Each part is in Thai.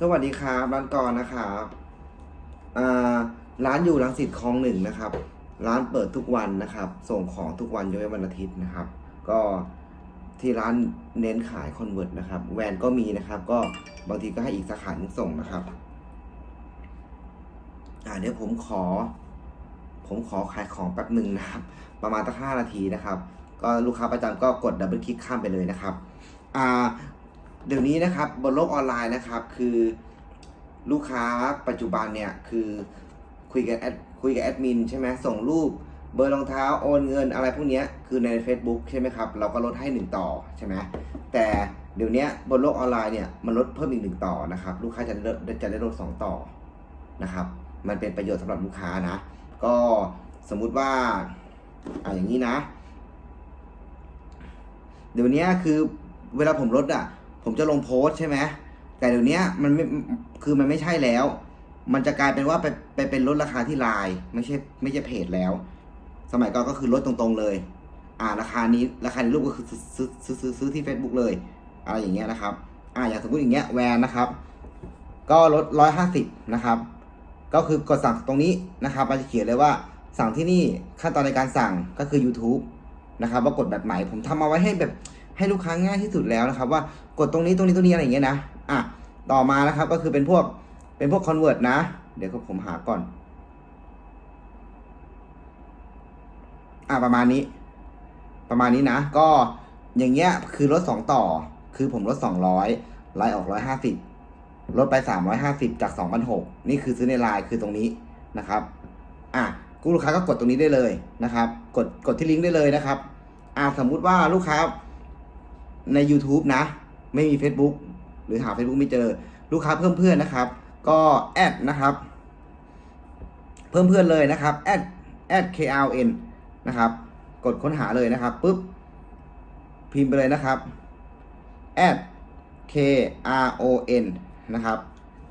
สวัสดีครับร้านกรนะครับร้านอยู่รังสิตคลองหนึ่งนะครับ ร้านเปิดทุกวันนะครับ ส่งของทุกวันยกเว้นวันอาทิตย์นะครับ ก็ที่ร้านเน้นขายคอนเวิร์ตนะครับ แวนก็มีนะครับ ก็บางทีก็ให้อีกสาขาหนึงส่งนะครับอ่าเดี๋ยวผมขอ ผมขอขายของแป๊บหนึ่งนะครับ ประมาณตั้งห้านาทีนะครับ ก็ลูกค้าประจำก็กดดับเบิลคลิกข้ามไปเลยนะครับอ่า เดี๋ยวนี้นะครับบนโลกออนไลน์นะครับ คือลูกค้าปัจจุบันเนี่ยคือคุยกับแอดคุยกับแอดมินใช่ไหมส่งรูปเบอร์รองเท้าโอนเงินอะไรพวกเนี้ยคือใน Facebook ใช่ไหมครับ เราก็ลดให้หนึ่งต่อใช่ไหมแต่เดี๋ยวนี้บนโลกออนไลน์เนี่ยมันลดเพิ่มอีกหนึ่งต่อนะครับ ลูกค้าจะจะได้ลดสองต่อนะครับ มันเป็นประโยชน์สำหรับลูกค้านะ ก็สมมุติว่าอ่าอย่างนี้นะ เดี๋ยวนี้คือเวลาผมลดอะ ผมจะลงโพสใช่ไหมแต่เดี๋ยวนี้มันไม่คือมันไม่ใช่แล้ว มันจะกลายเป็นว่าไปไปเป็นลดราคาที่ไลน์ไม่ใช่ไม่ใช่เพจแล้ว สมัยก่อนก็คือลดตรงๆเลย อ่าราคานี้ราคาในรูปก็คือซื้อซื้อซื้อซื้อที่ Facebook เลย อะไรอย่างเงี้ยนะครับ อ่าอย่างสมมติอย่างเงี้ยแวนนะครับ ก็ลดร้อยห้าสิบนะครับ ก็คือกดสั่งตรงนี้นะครับมันจะเขียนเลยว่าสั่งที่นี่ขั้นตอนในการสั่งก็คือ YouTube นะครับว่ากดแบบไหนผมทำเอาไว้ให้แบบ ให้ลูกค้าง่ายที่สุดแล้วนะครับ ว่ากดตรงนี้ตรงนี้ตรงนี้อะไรอย่างเงี้ยนะอะต่อมานะครับก็คือเป็นพวกเป็นพวก convert นะ เดี๋ยวผมหาก่อน อะประมาณนี้ ประมาณนี้นะ ก็อย่างเงี้ยคือลดสองต่อ คือผมลดสองร้อยไลน์ออกร้อยห้าสิบลดไปสามร้อยห้าสิบจากสองพันหกนี่คือซื้อในไลน์คือตรงนี้นะครับ อะกูลูกค้าก็กดตรงนี้ได้เลยนะครับ กดกดที่ลิงก์ได้เลยนะครับ อะสมมุติว่าลูกค้า ใน YouTube นะ ไม่มี Facebook หรือหา Facebook ไม่เจอ ลูกค้าเพิ่มเพื่อนนะครับ ก็แอดนะครับ เพิ่มเพื่อนเลยนะครับแอดแอด KRN นะครับ กดค้นหาเลยนะครับปุ๊บพิมพ์ไปเลยนะครับ at k r o n นะครับ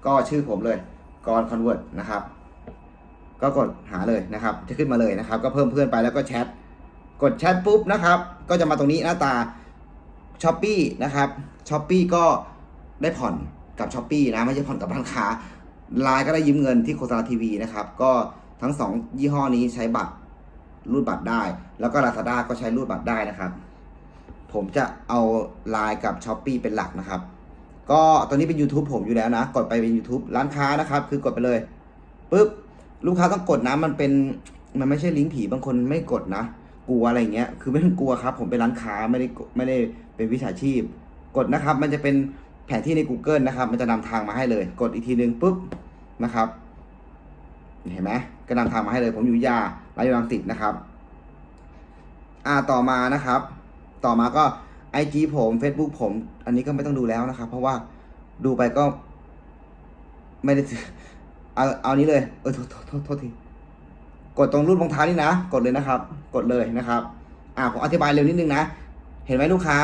ก็ชื่อผมเลยกร convert นะครับ ก็กดหาเลยนะครับ จะขึ้นมาเลยนะครับ ก็เพิ่มเพื่อนไปแล้วก็แชท กดแชทปุ๊บนะครับ ก็จะมาตรงนี้หน้าตา s h อ p e e นะครับ s h อ p e e ก็ได้ผ่อนกับ s h อ p e e นะไม่ใช่ผ่อนกับร้านค้าไลน์ก็ได้ยืมเงินที่โฆษณาทีวีนะครับก็ทั้งสองยี่ห้อนี้ใช้บัตรรูดบัตรได้ แล้วก็ Lazada ก็ใช้รูดบัตรได้นะครับ ผมจะเอา Line กับ s h อ p e e เป็นหลักนะครับ ก็ตอนนี้เป็น YouTube ผมอยู่แล้วนะ กดไปเป็น YouTube ร้านค้านะครับ คือกดไปเลยปุ๊บลูกค้าต้องกดนะมันเป็นมันไม่ใช่ลิงก์ผีบางคนไม่กดนะ กลัวอะไรเงี้ย คือไม่ต้องกลัวครับ ผมเป็นร้านค้าไม่ได้ไม่ได้เป็นวิชาชีพ กดนะครับ มันจะเป็นแผนที่ใน Google นะครับ มันจะนำทางมาให้เลย กดอีกทีนึงปุ๊บนะครับ เห็นไหมก็นำทางมาให้เลย ผมอยู่ยาลายรังสิตนะครับ อ่าต่อมานะครับ ต่อมาก็ IG ผม Facebook ผม อันนี้ก็ไม่ต้องดูแล้วนะครับ เพราะว่าดูไปก็ ไม่ได้เอาเอานี้เลย เออโทษโทษโทษโทษที กดตรงรูปรองเท้านี่นะ กดเลยนะครับ กดเลยนะครับ อ่าผมอธิบายเร็วนิดนึงนะ เห็นไหมลูกค้า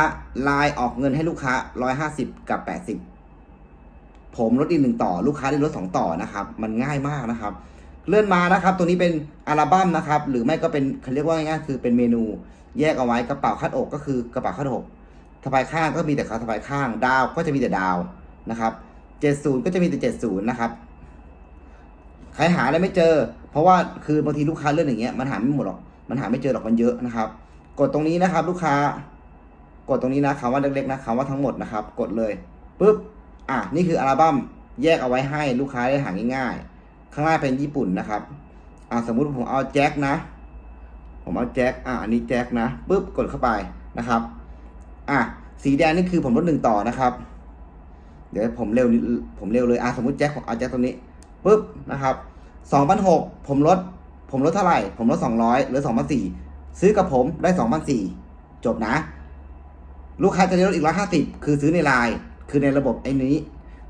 ลน์ออกเงินให้ลูกค้าร้อยห้าสิบกับแปดสิบผมลดอีกหนึ่งต่อ ลูกค้าได้ลดสองต่อนะครับ มันง่ายมากนะครับ เลื่อนมานะครับ ตัวนี้เป็นอัลบั้มนะครับ หรือไม่ก็เป็นเขาเรียกว่าง่ายๆคือเป็นเมนู แยกเอาไว้กระเป๋าคาดอกก็คือกระเป๋าคาดอกสะพายข้างก็มีแต่ขาสะพายข้าง ดาวก็จะมีแต่ดาวนะครับเจ็ดศูนย์ก็จะมีแต่เจ็ดศูนย์นะครับ ใครหาอะไรไม่เจอ เพราะว่าคือบางทีลูกค้าเลื่อนอย่างเงี้ยมันหาไม่หมดหรอกมันหาไม่เจอหรอกมันเยอะนะครับ กดตรงนี้นะครับ ลูกค้ากดตรงนี้นะคำว่าเล็กๆนะคำว่าทั้งหมดนะครับ กดเลยปุ๊บอะนี่คืออัลบั้มแยกเอาไว้ให้ลูกค้าได้หาง่ายๆ ข้างล่าเป็นญี่ปุ่นนะครับอะสมมุติผมเอาแจ็คนะ ผมเอาแจ็คอะอันนี้แจ็คนะปุ๊บกดเข้าไปนะครับอะสีแดงนี่คือผมลดหนึ่งต่อนะครับ เดี๋ยวผมเร็วนิดผมเร็วเลยอะสมมติแจ็คผมเอาแจ็คตรงนี้ปุ๊บนะครับ สองพันหกผมลด ผมลดเท่าไหร่ ผมลดสองร้อยหลือสองพันสี่ซื้อกับผมได้สองพันสี่จบนะ ลูกค้าจะได้ลดอีกร้อยห้าสิบคือซื้อในไลน์คือในระบบไอ้นี้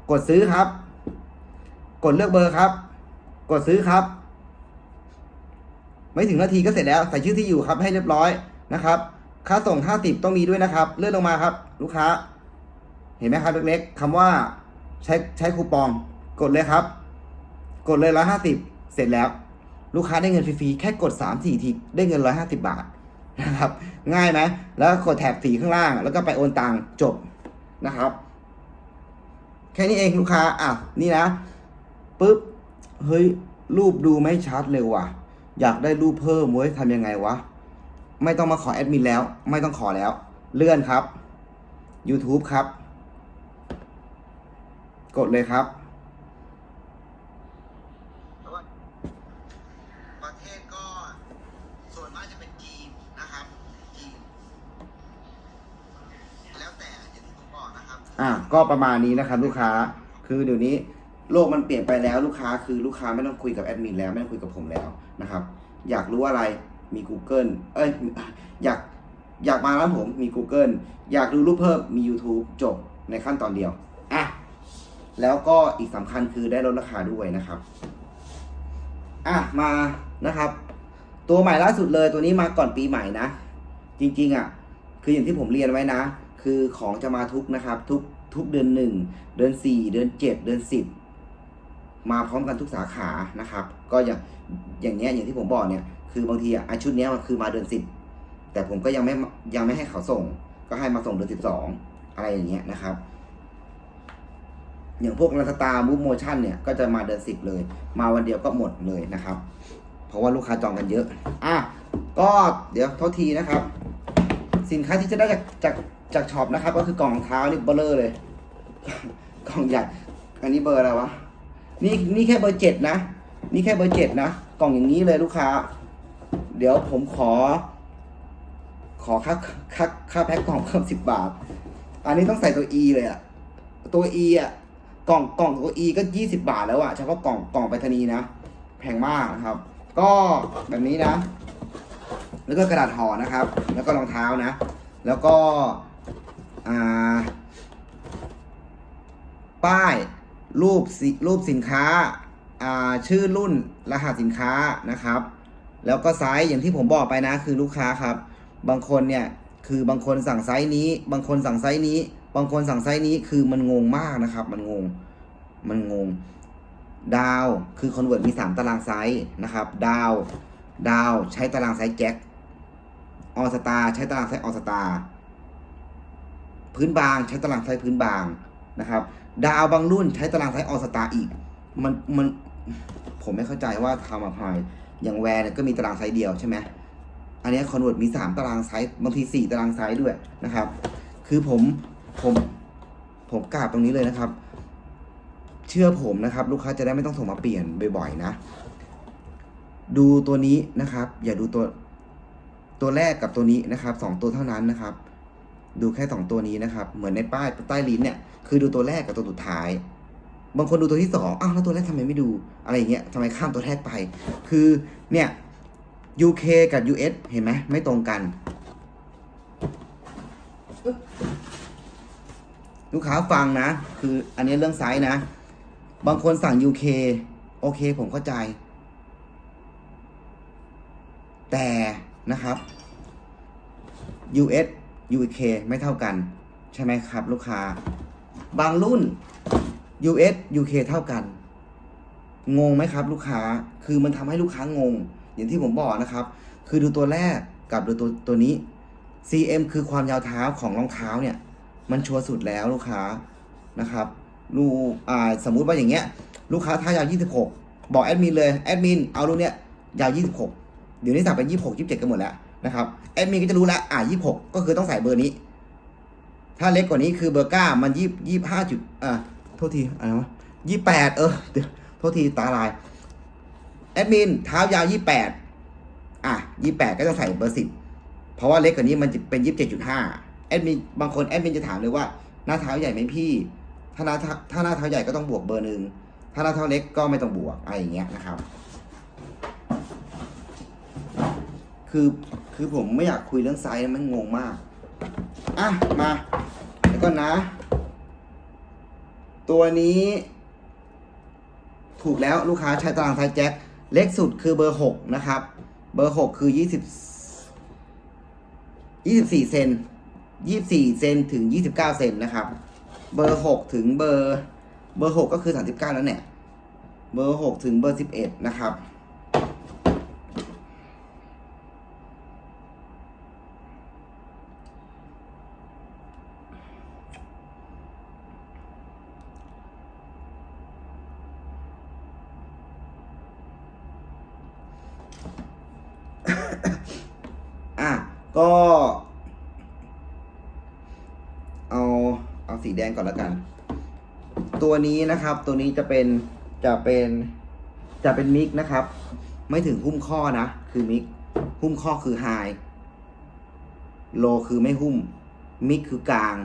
กดซื้อครับ กดเลือกเบอร์ครับ กดซื้อครับ ไม่ถึงนาทีก็เสร็จแล้วใส่ชื่อที่อยู่ครับให้เรียบร้อยนะครับ ค่าส่ง50ต้องมีด้วยนะครับ เลื่อนลงมาครับ ลูกค้า เห็นไหมครับเล็กๆคำว่าใช้ใช้คูปอง กดเลยครับ กดเลย150เสร็จแล้ว ลูกค้าได้เงินฟรีๆแค่กด3 4ทีได้เงิน150บบาทนะครับง่ายไหมแล้วกดแถบสีข้างล่าง แล้วก็ไปโอนตังจบนะครับ แค่นี้เองลูกค้าอะนี่นะปุ๊บเฮ้ยรูปดูไม่ชัดเลยว่ะ อยากได้รูปเพิ่มเว้ยทำยังไงวะ ไม่ต้องมาขอแอดมินแล้ว ไม่ต้องขอแล้ว เลื่อนครับ YouTube ครับ กดเลยครับ ประเทศก็ส่วนมากจะเป็นจีนนะครับ จีน แล้วแต่อย่างที่ผมบ อะก็ประมาณนี้นะครับลูกค้า คือเดี๋ยวนี้โลกมันเปลี่ยนไปแล้วลูกค้า คือลูกค้าไม่ต้องคุยกับแอดมินแล้วไม่ต้องคุยกับผมแล้วนะครับ อยากรู้อะไรมี Google เอ้ยอยากอยากมาร้านผมมี Google อยากดูรูปเพิ่มมี YouTube จบในขั้นตอนเดียวอะแล้วก็อีกสำคัญคือได้ลดราคาด้วยนะครับอะมานะครับ ตัวใหม่ล่าสุดเลยตัวนี้มาก่อนปีใหม่นะ จริงๆอะ คืออย่างที่ผมเรียนไว้นะ คือของจะมาทุกนะครับ ทุกทุกเดือนหนึ่งเดือนสี่เดือนเจ็ดเดือนสิบมาพร้อมกันทุกสาขานะครับ ก็อย่างอย่างเนี้ยอย่างที่ผมบอกเนี่ย คือบางทีอะอะชุดเนี้ยมันคือมาเดือนสิบแต่ผมก็ยังไม่ยังไม่ให้เขาส่ง ก็ให้มาส่งเดือนสิบสองอะไรอย่างเงี้ยนะครับ อย่างพวกรัตตามูฟโมชั่นเนี่ยก็จะมาเดือนสิบเลย มาวันเดียวก็หมดเลยนะครับ เพราะว่าลูกค้าจองกันเยอะ อะก็เดี๋ยวโทษทีนะครับ สินค้าที่จะได้จากจาก จากช็อปนะครับ ก็คือกล่องเท้านี่เบลเลอร์เลย กล่องใหญ่อันนี้เบอร์อะไรวะนี่นี่แค่เบอร์เจ็ดนะ นี่แค่เบอร์เจ็ดนะกล่องอย่างนี้เลยลูกค้า เดี๋ยวผมขอ ขอค่าค่าค่าแพ็คกล่องเพิ่มสิบบาท อันนี้ต้องใส่ตัว E เลยอะตัว E อะกล่องกล่องตัว E ก็ยี่สิบาทแล้วอะเฉพาะกล่องกล่องไปรษณีนะแพงมากนะครับ ก็แบบนี้นะ แล้วก็กระดาษห่อนะครับ แล้วก็รองเท้านะ แล้วก็ ป้ายรูปสรูปสินค้าอ่าชื่อรุ่นรหัสสินค้านะครับ แล้วก็ไซส์อย่างที่ผมบอกไปนะคือลูกค้าครับ บางคนเนี่ยคือบางคนสั่งไซส์นี้ บางคนสั่งไซส์นี้ บางคนสั่งไซส์นี้คือมันงงมากนะครับ มันงงมันงง ดาวคือคอนเวิร์ตมี 3 ตารางไซส์นะครับ ดาว ดาวใช้ตารางไซส์แจ็คออสตาใช้ตารางไซส์ออสตา พื้นบางใช้ตารางไซส์พื้นบางนะครับ ดาวบางรุ่นใช้ตารางไซส์ออสตาอีก มันมันผมไม่เข้าใจว่าทำมาพายอย่างแวร์เนี่ยก็มีตารางไซส์เดียวใช่ไหมอันนี้คอนเวิร์ตมี 3 ตารางไซส์บางที 4 ตารางไซส์ด้วยนะครับ คือผมผมผมกราบตรงนี้เลยนะครับ เชื่อผมนะครับ ลูกค้าจะได้ไม่ต้องส่งมาเปลี่ยนบ่อยๆนะ ดูตัวนี้นะครับ อย่าดูตัวตัวแรกกับตัวนี้นะครับสองตัวเท่านั้นนะครับ ดูแค่สองตัวนี้นะครับ เหมือนในป้ายใต้ลิ้นเนี่ย คือดูตัวแรกกับตัวสุดท้าย บางคนดูตัวที่สองอ้าวแล้วตัวแรกทำไมไม่ดู อะไรอย่างเงี้ยทำไมข้ามตัวแรกไป คือเนี่ย UK กับ US เห็นไหมไม่ตรงกัน ลูกค้าฟังนะ คืออันนี้เรื่องไซส์นะ บางคนสั่ง UK โอเคผมเข้าใจ แต่นะครับ US UK ไม่เท่ากัน ใช่ไหมครับ ลูกค้า บางรุ่น US UK เท่ากัน งงไหมครับ ลูกค้าคือมันทำให้ลูกค้างง อย่างที่ผมบอกนะครับ คือดูตัวแรกกับดูตัวตัวนี้ CM คือความยาวเท้าของรองเท้าเนี่ย มันชัวร์สุดแล้วลูกค้านะครับลูอ่าสมมุติว่าอย่างเงี้ย ลูกค้าเท้ายาว 26 บอกแอดมินเลยแอดมินเอาลูกเนี้ยยาว 26 เดี๋ยวนี้สั่งเป็น26 27 กันหมดแล้ว นะครับแอดมินก็จะรู้แล้วอ่า26ก็คือต้องใส่เบอร์นี้ ถ้าเล็กกว่านี้คือเบอร์เก้ามันยี่ยี่ห้าจุดอ่าโทษทีอะไรวะยี่แปดเออเดี๋ยวโทษทีตาลายแอดมินเท้ายาวยี่แปดอะยี่แปดก็ต้องใส่เบอร์สิบเพราะว่าเล็กกว่านี้มันจะเป็นยี่สิบเจ็ดจุดห้าแอดมินบางคนแอดมินจะถามเลยว่าหน้าเท้าใหญ่ไหมพี่ถ้าหน้าถ้าหน้าเท้าใหญ่ก็ต้องบวกเบอร์หนึ่งถ้าหน้าเท้าเล็กก็ไม่ต้องบวกอะไรอย่างเงี้ยนะครับ คือคือผมไม่อยากคุยเรื่องไซส์มันงงมาก อะ มาเดี๋ยวก่อนนะ ตัวนี้ ถูกแล้วลูกค้าใช้ตารางไซส์แจ็คเล็กสุดคือเบอร์หกนะครับ เบอร์หกคือยี่สิบยี่สิบสี่เซนยี่สิบสี่เซนถึงยี่สิบเก้าเซนนะครับ เบอร์หกถึงเบอร์ เบอร์หกก็คือสามสิบเก้าแล้วเนี่ย เบอร์หกถึงเบอร์สิบเอ็ดนะครับ เก็เอาเอาสีแดงก่อนล้วกัน ตัวนี้นะครับ ตัวนี้จะเป็นจะเป็นจะเป็นมิกนะครับ ไม่ถึงหุ้มข้อนะ คือมิกหุ้มข้อคือไฮโลคือไม่หุ้ม มิกคือกลาง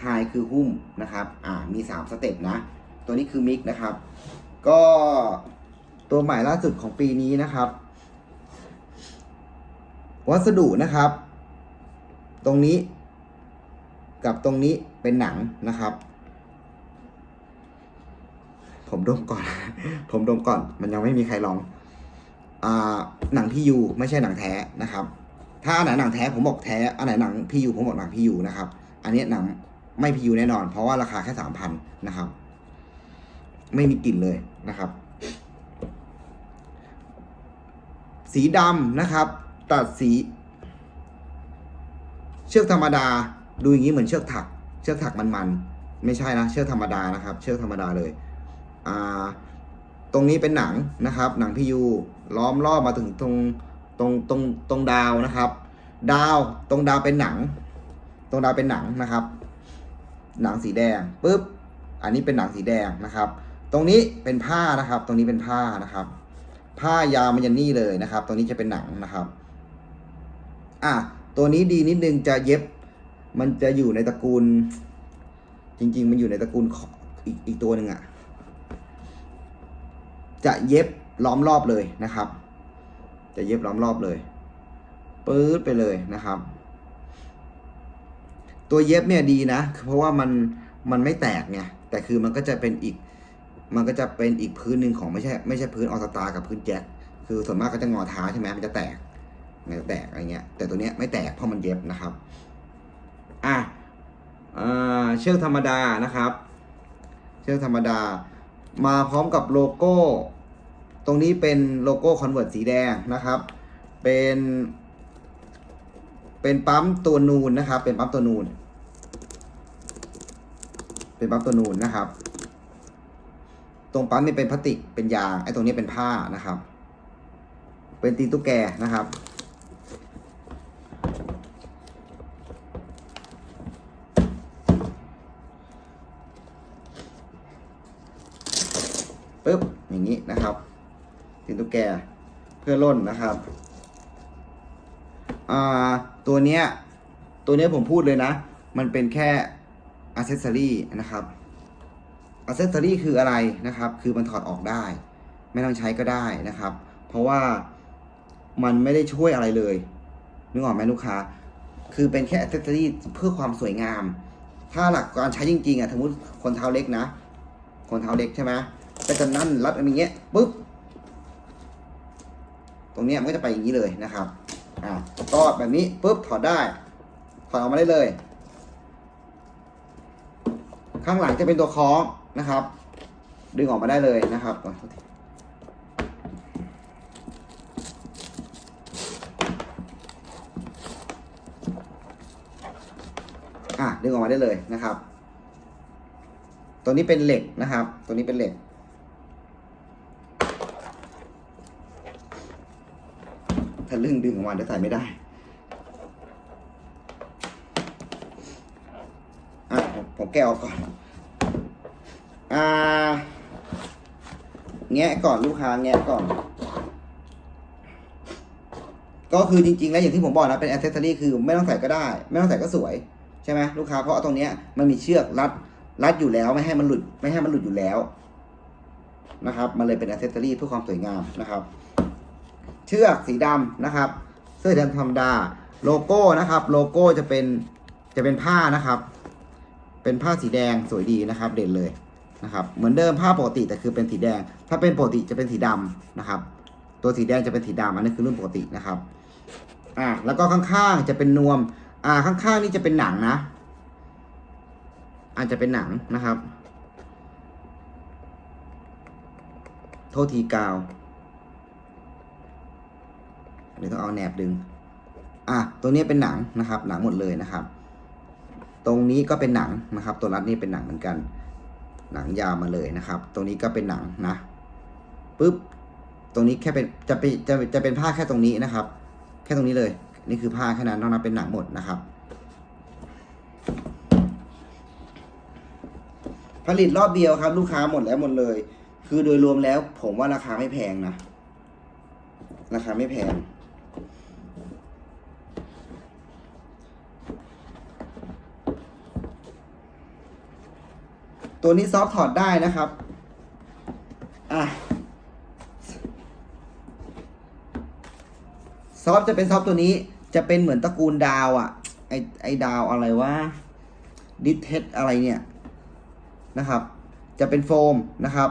ไฮคือหุ้มนะครับ อ่า มีสามสเต็ปนะ ตัวนี้คือมิกนะครับ ก็ตัวใหม่ล่าสุดของปีนี้นะครับ วัสดุนะครับ ตรงนี้ กับตรงนี้เป็นหนังนะครับ ผมดมก่อน ผมดมก่อน มันยังไม่มีใครลองอ่าหนังพี่ยูไม่ใช่หนังแท้นะครับ ถ้าอันไหนหนังแท้ผมบอกแท้อันไหนหนังพี่ยูผมบอกหนังพี่ยูนะครับ อันนี้หนังไม่พี่ยูแน่นอน เพราะว่าราคาแค่สามพันนะครับ ไม่มีกลิ่นเลยนะครับ สีดำนะครับ ตัดสี เชือกธรรมดาดูอย่างนี้เหมือนเชือกถัก เชือกถักมันๆไม่ใช่นะเชือกธรรมดานะครับ เชือกธรรมดาเลยอ่าตรงนี้เป็นหนังนะครับ หนังพียูล้อมรอบมาถึงตรงตรงตรงตรงดาวนะครับ ดาวตรงดาวเป็นหนัง ตรงดาวเป็นหนังนะครับ หนังสีแดงปุ๊บอันนี้เป็นหนังสีแดงนะครับ ตรงนี้เป็นผ้านะครับ ตรงนี้เป็นผ้านะครับ ผ้ายาวมันยันนี่เลยนะครับ ตรงนี้จะเป็นหนังนะครับ อะ ตัวนี้ดีนิดนึงจะเย็บ มันจะอยู่ในตระกูล จริง ๆ มันอยู่ในตระกูลอ,อีกอีกตัวหนึ่งอะ่ะ จะเย็บล้อมรอบเลยนะครับ จะเย็บล้อมรอบเลยปื๊ดไปเลยนะครับ ตัวเย็บเนี่ยดีนะ เพราะว่ามันมันไม่แตกไงแต่คือมันก็จะเป็นอีก มันก็จะเป็นอีกพื้นหนึ่งของไม่ใช่ไม่ใช่พื้นออสตากับพื้นแจ็คคือส่วนมากก็จะงอเท้าใช่ไหมมันจะแตก มันจะแตกอะไรเงี้ย แต่ตัวเนี้ยไม่แตกเพราะมันเย็บนะครับอะอ่าเชือกธรรมดานะครับ เชือกธรรมดา มาพร้อมกับโลโก้ ตรงนี้เป็นโลโก้คอนเวิร์ตสีแดงนะครับ เป็น เป็นปั๊มตัวนูนนะครับ เป็นปั๊มตัวนูน เป็นปั๊มตัวนูนนะครับ ตรงปั๊มนี่เป็นพลาสติกเป็นยางไอ้ตรงนี้เป็นผ้านะครับ เป็นตีนตุ๊กแกนะครับ ปึ๊บอย่างนี้นะครับตีนตุ๊กแกเพื่อล่นนะครับอ่าตัวเนี้ยตัวเนี้ยผมพูดเลยนะ มันเป็นแค่อ c เซสซอรี่นะครับอ c เซสซอรี่คืออะไรนะครับ คือมันถอดออกได้ ไม่ต้องใช้ก็ได้นะครับ เพราะว่ามันไม่ได้ช่วยอะไรเลยนึกออกไหมลูกค้า คือเป็นแค่อ c เซสซอรี่เพื่อความสวยงาม ถ้าหลักการใช้จริงๆอะสมมติคนเท้าเล็กนะ คนเท้าเล็กใช่ไหม ก็จะนั่นรัดอันนี้ยปุ๊บตรงเนี้ยมันก็จะไปอย่างนี้เลยนะครับอ่าก็แบบนี้ปุ๊บถอดได้ ถอดออกมาได้เลย ข้างหลังจะเป็นตัวคล้องนะครับ ดึงออกมาได้เลยนะครับอ๋อโทษทีอะดึงออกมาได้เลยนะครับ ตัวนี้เป็นเหล็กนะครับ ตัวนี้เป็นเหล็ก ถ้าลึ่งดึงออกมาเดี๋ยวใส่ไม่ได้อะผมแกะออกก่อนอ่าแงะก่อนลูกค้าแงะก่อน ก็คือจริงๆ แล้วอย่างที่ผมบอกนะเป็นอ c เซสซอรี่คือไม่ต้องใส่ก็ได้ ไม่ต้องใส่ก็สวย ใช่ไหมลูกค้าเพราะตรงเนี้ยมันมีเชือกรัดรัดอยู่แล้วไม่ให้มันหลุด ไม่ให้มันหลุดอยู่แล้วนะครับ มันเลยเป็นอ c เซสซอรี่เพื่อความสวยงามนะครับ เชือกสีดำนะครับ เสื้อแดงธรรมดาโลโก้นะครับ โลโก้จะเป็นจะเป็นผ้านะครับ เป็นผ้าสีแดงสวยดีนะครับ เด่นเลยนะครับ เหมือนเดิมผ้าปกติแต่คือเป็นสีแดง ถ้าเป็นปกติจะเป็นสีดำนะครับ ตัวสีแดงจะเป็นสีดำอันนี้คือรุ่นปกตินะครับอ่าแล้วก็ข้างๆจะเป็นนวม อ่าข้างๆนี่จะเป็นหนังนะอาจจะเป็นหนังนะครับ โทษทีกาว เดี๋ยวต้องเอาแหนบดึง อะตัวนี้เป็นหนังนะครับ หนังหมดเลยนะครับ ตรงนี้ก็เป็นหนังนะครับ ตัวรัดนี่เป็นหนังเหมือนกัน หนังยาวมาเลยนะครับ ตรงนี้ก็เป็นหนังนะปุ๊บตรงนี้แค่เป็นจะเป็นจะจะเป็นผ้าแค่ตรงนี้นะครับ แค่ตรงนี้เลย นี่คือผ้าแค่นั้นนอกนั้นเป็นหนังหมดนะครับ ผลิตรอบเดียวครับ ลูกค้าหมดแล้วหมดเลย คือโดยรวมแล้ว ผมว่าราคาไม่แพงนะราคาไม่แพง ตัวนี้ซอฟต์ถอดได้นะครับ อะซอฟต์จะเป็นซอฟต์ตัวนี้จะเป็นเหมือนตระกูลดาวอะ่ะ ไอไอดาวอะไรวะดิเทสอะไรเนี่ยนะครับ จะเป็นโฟมนะครับ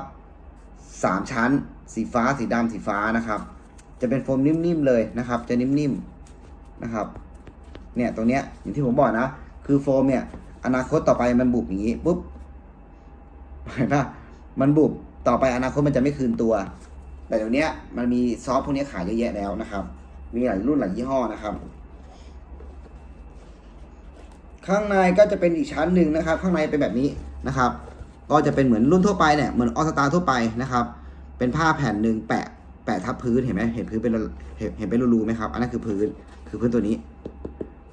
สามชั้น สีฟ้าสีดำสีฟ้านะครับ จะเป็นโฟมนิ่มๆเลยนะครับ จะนิ่มๆนะครับ เนี่ยตรงเนี้ยอย่างที่ผมบอกนะ คือโฟมเนี่ยอนาคตต่อไปมันบุบอย่างนี้ปุ๊บ เห็นปะมันบุบต่อไปอนาคตมันจะไม่คืนตัว แต่เดี๋ยวนี้มันมีซอฟต์พวกนี้ขายเยอะแยะแล้วนะครับ มีหลายรุ่นหลายยี่ห้อนะครับ ข้างในก็จะเป็นอีกชั้นหนึ่งนะครับ ข้างในเป็นแบบนี้นะครับ ก็จะเป็นเหมือนรุ่นทั่วไปเนี่ยเหมือนออสตาทั่วไปนะครับ เป็นผ้าแผ่นหนึ่งแปะแปะทับพื้นเห็นไหมเห็นพื้นเป็นเห็นเห็นเป็นรูๆไหมครับ อันนั้นคือพื้นคือพื้นตัวนี้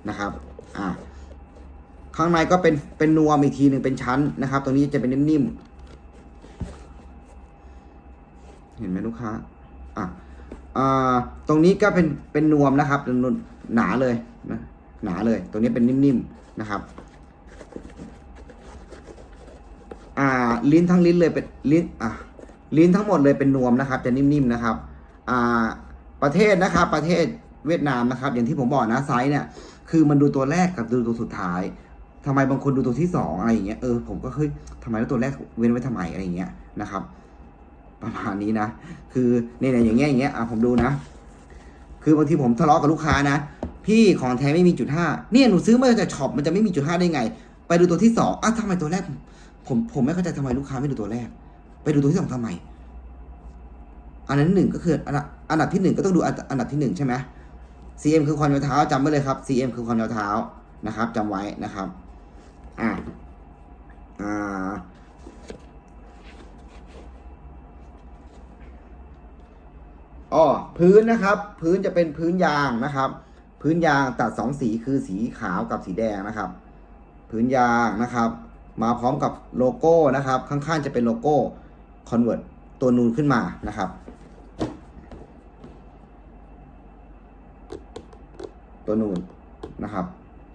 นะครับ อ่า ข้างในก็เป็นเป็นนวมอีกทีหนึ่งเป็นชั้นนะครับตัวนี้จะเป็นนิ่มๆ เห็นไหมลูกค้า อะอ่าตรงนี้ก็เป็นเป็นนวมนะครับเป็นนหนาเลยนะหนาเลย ตรงนี้เป็นนิ่มๆนะครับ อ่าลิ้นทั้งลิ้นเลยเป็นลิ้นอะลิ้นทั้งหมดเลยเป็นนวมนะครับ จะนิ่มๆนะครับ อ่าประเทศนะครับ ประเทศเวียดนามนะครับ อย่างที่ผมบอกนะไซส์เนี่ยคือมันดูตัวแรกกับดูตัวสุดท้าย ทำไมบางคนดูตัวที่สองอะไรอย่างเงี้ยเออผมก็เฮ้ยทำไมแล้วตัวแรกเว้นไว้ทำไมอะไรอย่างเงี้ยนะครับ ประมาณนี้นะคือเนี่ยเนี่ยอย่างเงี้ยอย่างเงี้ยอะผมดูนะ คือบางทีผมทะเลาะกับลูกค้านะพี่ของแท้ไม่มีจุดห้าเนี่ยหนูซื้อมาจากช็อปมันจะไม่มีจุดห้าได้ไง ไปดูตัวที่สองอ้าวทำไมตัวแรก ผมผมไม่เข้าใจทำไมลูกค้าไม่ดูตัวแรก ไปดูตัวที่สองทำไม อันนั้นหนึ่งก็คืออันดับอันดับที่หนึ่งก็ต้องดูอันดับที่หนึ่งใช่ไหม CM คือความยาวเท้าจำไว้เลยครับ CM คือความยาวเท้านะครับจำไว้นะครับ อ่าอ่าอ๋อพื้นนะครับ พื้นจะเป็นพื้นยางนะครับ พื้นยางตัดสองสีคือสีขาวกับสีแดงนะครับ พื้นยางนะครับ มาพร้อมกับโลโก้นะครับ ข้างๆจะเป็นโลโก้ Convert ตัวนูนขึ้นมานะครับ ตัวนูนนะครับ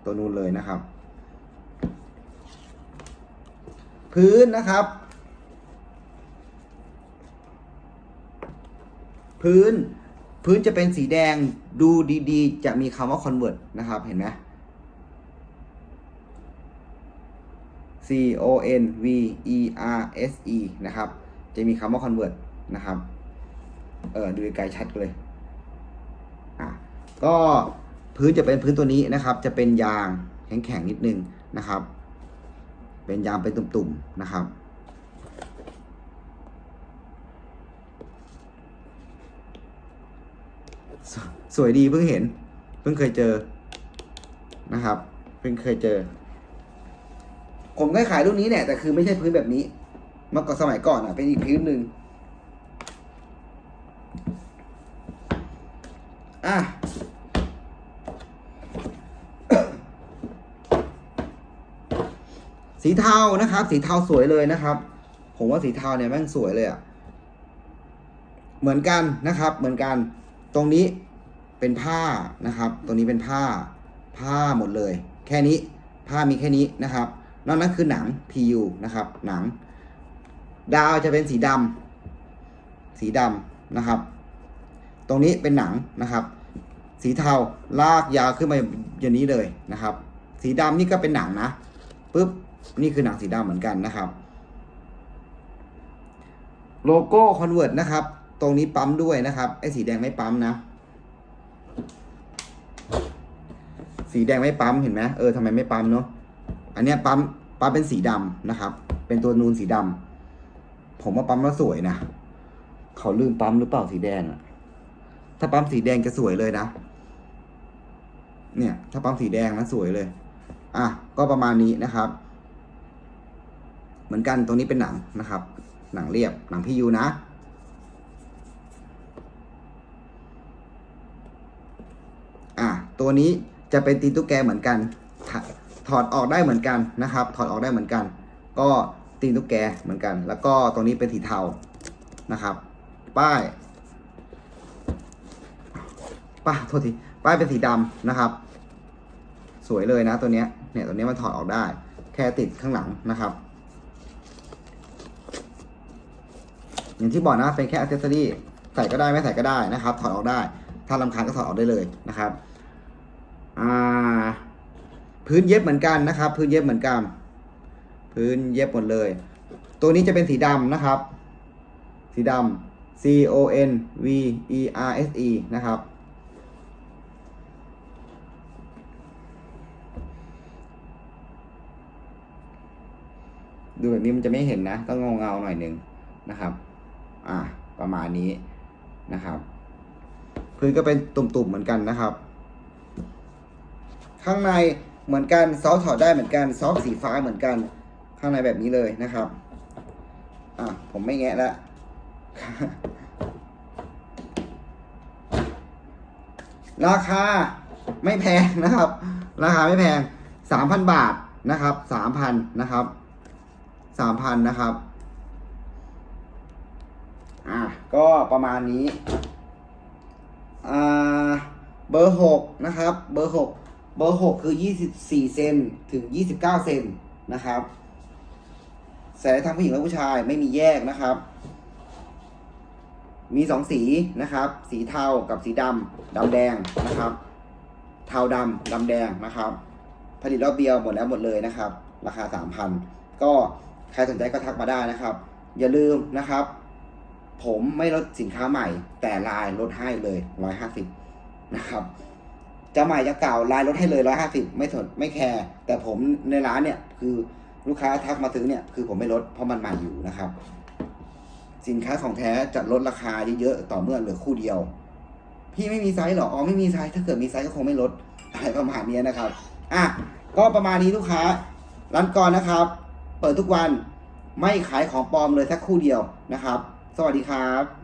ตัวนูนเลยนะครับ พื้นนะครับ พื้นพื้นจะเป็นสีแดงดูดีๆ จะมีคำว่า convert นะครับ เห็นไหม C O N V E R S E นะครับ จะมีคำว่า convert นะครับ เออดูไกลชัดเลย อะ ก็พื้นจะเป็นพื้นตัวนี้นะครับ จะเป็นยางแข็งๆนิดนึงนะครับ เป็นยางเป็นตุ่มๆนะครับสสวยดีเพิ่งเห็น เพิ่งเคยเจอนะครับ เพิ่งเคยเจอ ผมก็ขายรุ่นนี้เนี่ยแต่คือไม่ใช่พื้นแบบนี้ เมื่อก่อนสมัยก่อนอะ เป็นอีกพื้นหนึ่งอะ สีเทานะครับ สีเทาสวยเลยนะครับ ผมว่าสีเทาเนี่ยแม่งสวยเลยอะเหมือนกันนะครับ เหมือนกัน ตรงนี้เป็นผ้านะครับ ตรงนี้เป็นผ้า ผ้าหมดเลย แค่นี้ ผ้ามีแค่นี้นะครับ นอกนั้นคือหนัง PU นะครับ หนัง ดาวจะเป็นสีดำสีดำนะครับ ตรงนี้เป็นหนังนะครับ สีเทาลากยาวขึ้นมาอย่างนี้เลยนะครับ สีดำนี่ก็เป็นหนังนะปุ๊บ นี่คือหนังสีดำเหมือนกันนะครับ โลโก้คอนเวิร์ตนะครับ ตรงนี้ปั๊มด้วยนะครับ ไอ้สีแดงไม่ปั๊มนะ สีแดงไม่ปั๊มเห็นไหมเออทำไมไม่ปั๊มเนาะ อันเนี้ยปั๊มปั๊มเป็นสีดำนะครับ เป็นตัวนูนสีดำ ผมว่าปั๊มแล้วสวยนะ เขาลืมปั๊มหรือเปล่าสีแดงอะถ้าปั๊มสีแดงจะสวยเลยนะ เนี่ย ถ้าปั๊มสีแดงนะสวยเลย อะ ก็ประมาณนี้นะครับ เหมือนกันตรงนี้เป็นหนังนะครับ หนังเรียบหนังพี่ยูนะ อะตัวนี้จะเป็นตีนตุ๊กแกเหมือนกันถถอดออกได้เหมือนกันนะครับ ถอดออกได้เหมือนกัน ก็ตีนตุ๊กแกเหมือนกัน แล้วก็ตรงนี้เป็นสีเทานะครับ ป้ายป้าโทษทีป้ายเป็นสีดำนะครับ สวยเลยนะตัวเนี้ยเนี่ยตัวนี้มันถอดออกได้ แค่ติดข้างหลังนะครับ อย่างที่บอกนะเป็นแค่อัซเซอรี่ใส่ก็ได้ไม่ใส่ก็ได้นะครับ ถอดออกได้ ถ้าลำคาญก็ถอดออกได้เลยนะครับอ่าพื้นเย็บเหมือนกันนะครับ พื้นเย็บเหมือนกัน พื้นเย็บหมดเลย ตัวนี้จะเป็นสีดำนะครับ สีดำ C O N V E R S E นะครับดูแบบนี้มันจะไม่เห็นนะ ต้องเงาเงาๆหน่อยหนึ่งนะครับ อ่าประมาณนี้นะครับ พื้นก็เป็นตุ่มๆเหมือนกันนะครับ ข้างในเหมือนกันซอฟถอดได้เหมือนกันซอฟสีฟ้าเหมือนกัน ข้างในแบบนี้เลยนะครับอะผมไม่แงะล้วราคาไม่แพงนะครับ ราคาไม่แพงสามพันบาทนะครับสามพันนะครับสามพันนะครับ อะก็ประมาณนี้อ่าเบอร์หกนะครับ เบอร์หกเบอร์หกคือยี่สิบสี่เซนถึงยี่สิบเก้าเซนนะครับใส่ได้ทั้งผู้หญิงและผู้ชายไม่มีแยกนะครับ มีสองสีนะครับ สีเทากับสีดำดำแดงนะครับ เทาดำดำแดงนะครับ ผลิตรอบเดียวหมดแล้วหมดเลยนะครับ ราคาสามพันก็ใครสนใจก็ทักมาได้นะครับ อย่าลืมนะครับ ผมไม่ลดสินค้าใหม่ แต่ลายลดให้เลยร้อยห้าสิบนะครับจะใหม่จะเก่าลายลดให้เลยร้อยห้าสิบไม่สนไม่แคร์แต่ผมในร้านเนี่ยคือลูกค้าทักมาซื้อเนี่ยคือผมไม่ลดเพราะมันใหม่อยู่นะครับ สินค้าของแท้จะลดราคาเยอะๆต่อเมื่อเหลือคู่เดียว พี่ไม่มีไซส์เหรออ๋อไม่มีไซส์ถ้าเกิดมีไซส์ก็คงไม่ลดอะไรประมาณนี้นะครับอะก็ประมาณนี้ลูกค้าร้านกรนะครับ เปิดทุกวันไม่ขายของปลอมเลยสักคู่เดียวนะครับ สวัสดีครับ